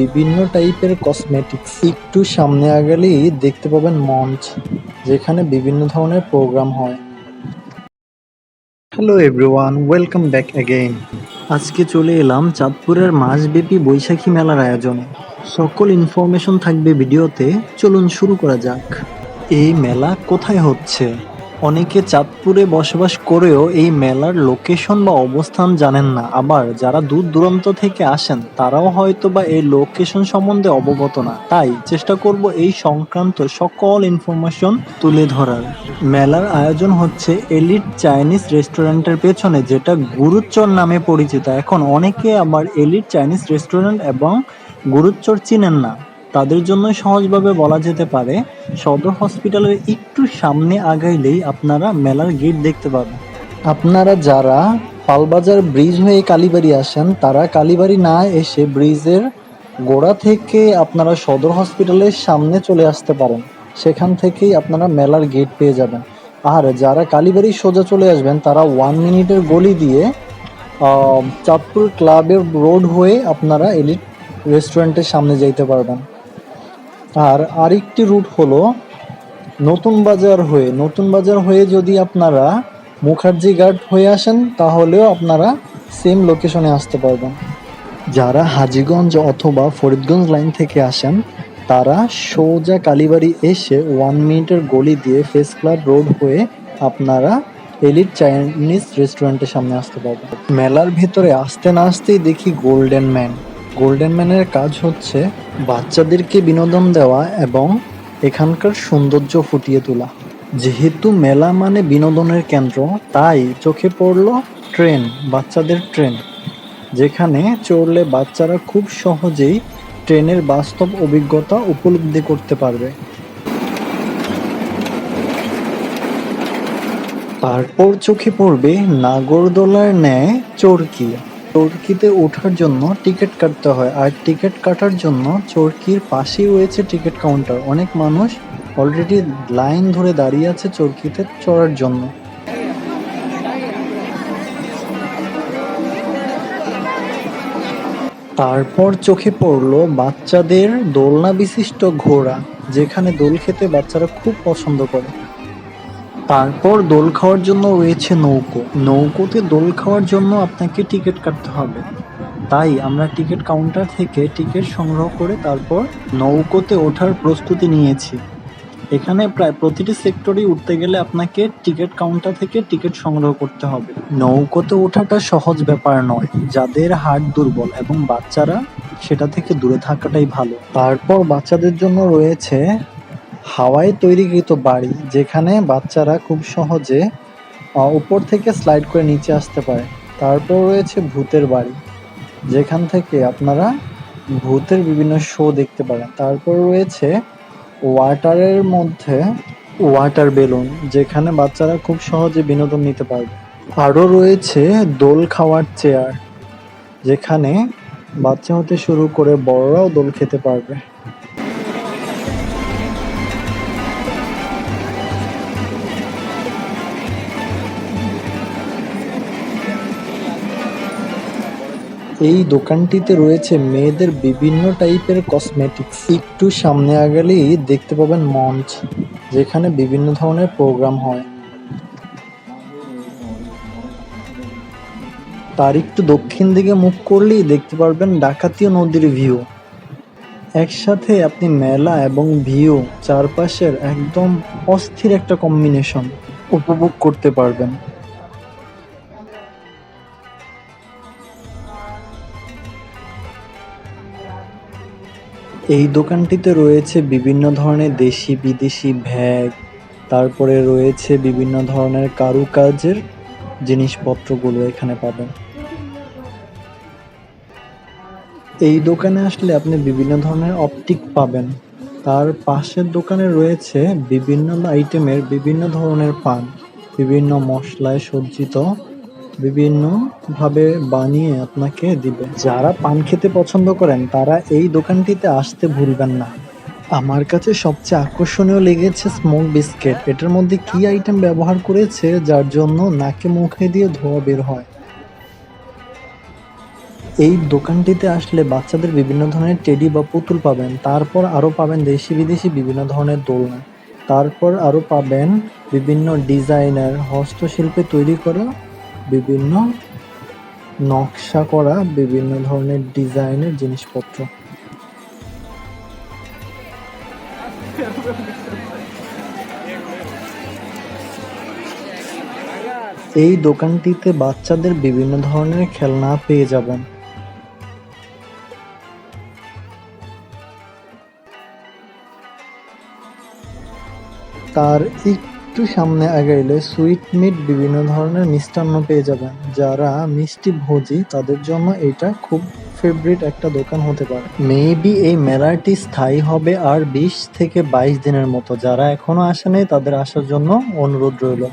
বিভিন্ন টাইপের কসমেটিক্স একটু সামনে আগালেই দেখতে পাবেন মঞ্চ, যেখানে বিভিন্ন ধরনের প্রোগ্রাম হয়। Hello everyone welcome back again আজকে চলে এলাম চাঁদপুরের মাসব্যাপী বৈশাখী মেলার আয়োজনে। সকল ইনফরমেশন থাকবে ভিডিওতে, চলুন শুরু করা যাক। এই মেলা কোথায় হচ্ছে? অনেকে চাঁদপুরে বসবাস করেও এই মেলার লোকেশন বা অবস্থান জানেন না। আবার যারা দূর দূরান্ত থেকে আসেন, তারাও হয়তো বা এই লোকেশন সম্বন্ধে অবগত না। তাই চেষ্টা করব এই সংক্রান্ত সকল ইনফরমেশন তুলে ধরার। মেলার আয়োজন হচ্ছে এলিট চাইনিজ রেস্টুরেন্টের পেছনে, যেটা গুরুচর নামে পরিচিত। এখন অনেকে আবার এলিট চাইনিজ রেস্টুরেন্ট এবং গুরুচর চিনেন না। তাদের জন্য সহজভাবে বলা যেতে পারে, সদর হসপিটালের একটু সামনে আগাইলেই আপনারা মেলার গেট দেখতে পাবেন। আপনারা যারা পালবাজার ব্রিজ হয়ে কালীবাড়ি আসেন, তারা কালীবাড়ি না এসে ব্রিজের গোড়া থেকে আপনারা সদর হসপিটালের সামনে চলে আসতে পারেন। সেখান থেকেই আপনারা মেলার গেট পেয়ে যাবেন। আর যারা কালীবাড়ি সোজা চলে আসবেন, তারা ওয়ান মিনিটের গলি দিয়ে চাঁদপুর ক্লাবের রোড হয়ে আপনারা এলিট রেস্টুরেন্টের সামনে যাইতে পারবেন। আর আরেকটি রুট হলো নতুন বাজার হয়ে, নতুন বাজার হয়ে যদি আপনারা মুখার্জি ঘাট হয়ে আসেন, তাহলেও আপনারা সেম লোকেশনে আসতে পারবেন। যারা হাজীগঞ্জ অথবা ফরিদগঞ্জ লাইন থেকে আসেন, তারা সোজা কালীবাড়ি এসে ওয়ান মিনিটের গলি দিয়ে ফেস ক্লাব রোড হয়ে আপনারা এলিট চাইনিজ রেস্টুরেন্টের সামনে আসতে পারবেন। মেলার ভিতরে আসতে না আসতেই দেখি গোল্ডেন ম্যান গোল্ডেন ম্যানের কাজ হচ্ছে বাচ্চাদেরকে বিনোদন দেওয়া এবং এখানকার সৌন্দর্য ফুটিয়ে তোলা। যেহেতু মেলা মানে বিনোদনের কেন্দ্র, তাই চোখে পড়ল ট্রেন, বাচ্চাদের ট্রেন, যেখানে চড়লে বাচ্চারা খুব সহজেই ট্রেনের বাস্তব অভিজ্ঞতা উপলব্ধি করতে পারবে। তারপর চোখে পড়বে নাগরদোলার ন্যায় চরকি। চরকিতে ওঠার জন্য টিকিট কাটতে হয়। আর টিকিট কাটার জন্য চরকির পাশেই রয়েছে টিকিট কাউন্টার। অনেক মানুষ অলরেডি লাইন ধরে দাঁড়িয়ে আছে চরকিতে চড়ার জন্য। তারপর চোখে পড়ল বাচ্চাদের দোলনা বিশিষ্ট ঘোড়া, যেখানে দোল খেতে বাচ্চারা খুব পছন্দ করে। তারপর দোল খাওয়ার জন্য রয়েছে নৌকো। নৌকোতে দোল খাওয়ার জন্য আপনাকে টিকিট কাটতে হবে। তাই আমরা টিকিট কাউন্টার থেকে টিকিট সংগ্রহ করে তারপর নৌকোতে ওঠার প্রস্তুতি নিয়েছি। এখানে প্রায় প্রতিটি সেক্টরেই উঠতে গেলে আপনাকে টিকিট কাউন্টার থেকে টিকিট সংগ্রহ করতে হবে। নৌকোতে ওঠাটা সহজ ব্যাপার নয়। যাদের হাট দুর্বল এবং বাচ্চারা, সেটা থেকে দূরে থাকাটাই ভালো। তারপর বাচ্চাদের জন্য রয়েছে হাওয়ায় তৈরিকৃত বাড়ি, যেখানে বাচ্চারা খুব সহজে উপর থেকে স্লাইড করে নিচে আসতে পারে। তারপর রয়েছে ভূতের বাড়ি, যেখান থেকে আপনারা ভূতের বিভিন্ন শো দেখতে পারেন। তারপর রয়েছে ওয়াটারের মধ্যে ওয়াটার বেলুন যেখানে বাচ্চারা খুব সহজে বিনোদন নিতে পারবে। আরও রয়েছে দোল খাওয়ার চেয়ার যেখানে বাচ্চা হতে শুরু করে বড়রাও দোল খেতে পারবে। এই দোকানটিতে রয়েছে মেয়েদের বিভিন্ন টাইপের কসমেটিক্স একটু সামনে আগালেই দেখতে পাবেন মঞ্চ, যেখানে বিভিন্ন ধরনের প্রোগ্রাম হয়। তার একটু দক্ষিণ দিকে মুখ করলেই দেখতে পারবেন ডাকাতীয় নদীর ভিউ একসাথে আপনি মেলা এবং ভিউ, চারপাশের একদম অস্থির একটা কম্বিনেশন উপভোগ করতে পারবেন। এই দোকানটিতে রয়েছে বিভিন্ন ধরনের দেশি বিদেশি ব্যাগ, তারপরে রয়েছে বিভিন্ন ধরনের কারুকাজের জিনিসপত্রগুলো এখানে পাবেন। এই দোকানে আসলে আপনি বিভিন্ন ধরনের অপটিক পাবেন। তার পাশের দোকানে রয়েছে বিভিন্ন আইটেমের বিভিন্ন ধরনের পান, বিভিন্ন মশলায় সজ্জিত বিভিন্ন ভাবে বানিয়ে আপনাকে দিবে। যারা পান খেতে পছন্দ করেন, তারা এই দোকানটিতে আসতে ভুলবেন না। আমার কাছে সবচেয়ে আকর্ষণীয় লেগেছে স্মোক বিস্কিট এটার মধ্যে কি আইটেম ব্যবহার করেছে, যার জন্য নাকে মুখে দিয়ে ধোয়া বের হয়? এই দোকানটিতে আসলে বাচ্চাদের বিভিন্ন ধরনের টেডি বা পুতুল পাবেন, তারপর আরও পাবেন দেশি বিদেশি বিভিন্ন ধরনের দোলনা, তারপর আরও পাবেন বিভিন্ন ডিজাইনার হস্তশিল্পে তৈরি করা বিভিন্ন নকশা করা বিভিন্ন ধরনের ডিজাইনের জিনিসপত্র। এই দোকানটিতে বাচ্চাদের বিভিন্ন ধরনের খেলনা পেয়ে যাবেন। তার একটু সামনে আগাইলে সুইট মিট বিভিন্ন ধরনের মিষ্টান্ন পেয়ে যাবেন। যারা মিষ্টি ভোজি, তাদের জন্য এটা খুব ফেভারিট একটা দোকান হতে পারে। মেবি এই মেলাটি স্থায়ী হবে আর বিশ থেকে বাইশ দিনের মতো। যারা এখনও আসে নাই, তাদের আসার জন্য অনুরোধ রইল।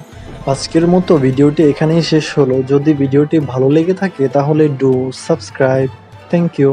আজকের মতো ভিডিওটি এখানেই শেষ হলো। যদি ভিডিওটি ভালো লেগে থাকে, তাহলে ডু সাবস্ক্রাইব থ্যাংক ইউ